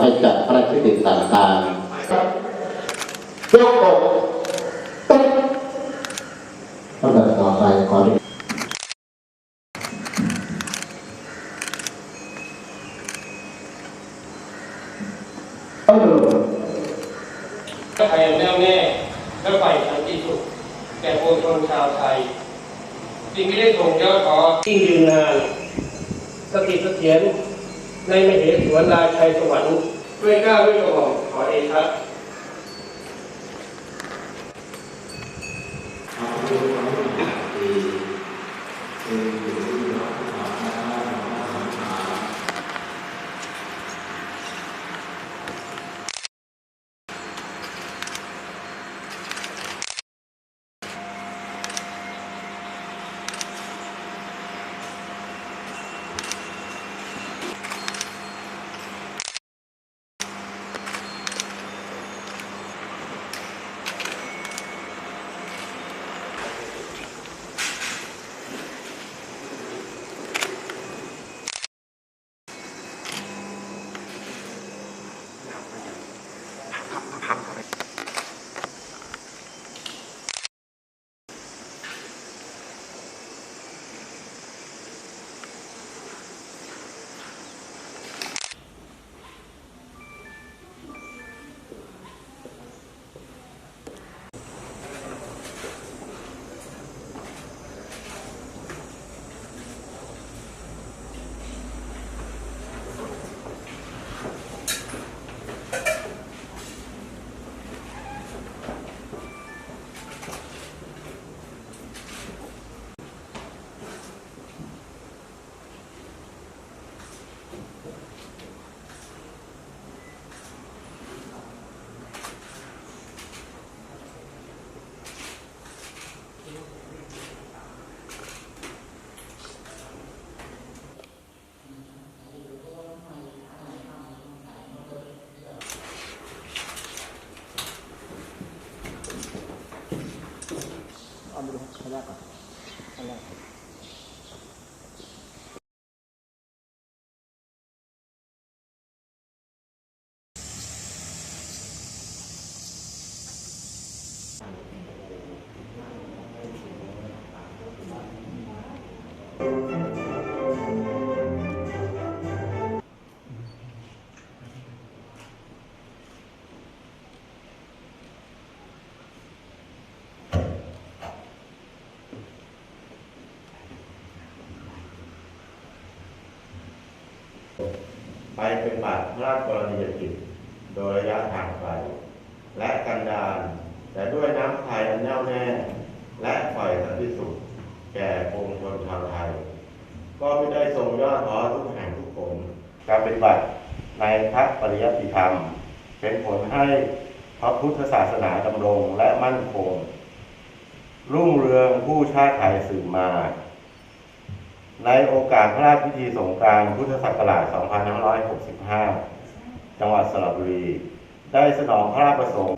ให้จัดพระราชกิจต่างๆยกอกตึ๊บลำดับต่อไปขอถ้าใครแน่วแน่และใฝ่สันติสุขแก่ปวงชนชาวไทยจึงไม่ได้ส่งยอดขอที่ยืนนานสถิตเสถียร ในมเหสวนราชัยสวรรค์ด้วยกล้าด้วยกระหม่อมขอเอชะ الأمر صداقة الله Thank you. ไปเป็นบัตรพระราชกรณียกิจโดยระยะทางไกลและกันดารแต่ด้วยน้ำพายอันแน่วแน่ และฝ่ายสันติสุข แก่ปวงชนชาวไทย ก็ไม่ได้ทรงย่อท้อทุกแห่งทุกคนการปฏิบัติในพระปริยัติธรรม เป็นผลให้พระพุทธศาสนาดำรงและมั่นคง รุ่งเรืองผู้ชาติไทยสืบมา ในโอกาสพระราชพิธีสงกรานต์พุทธศักราช 2565 จังหวัดสระบุรี ได้สนองพระราชประสงค์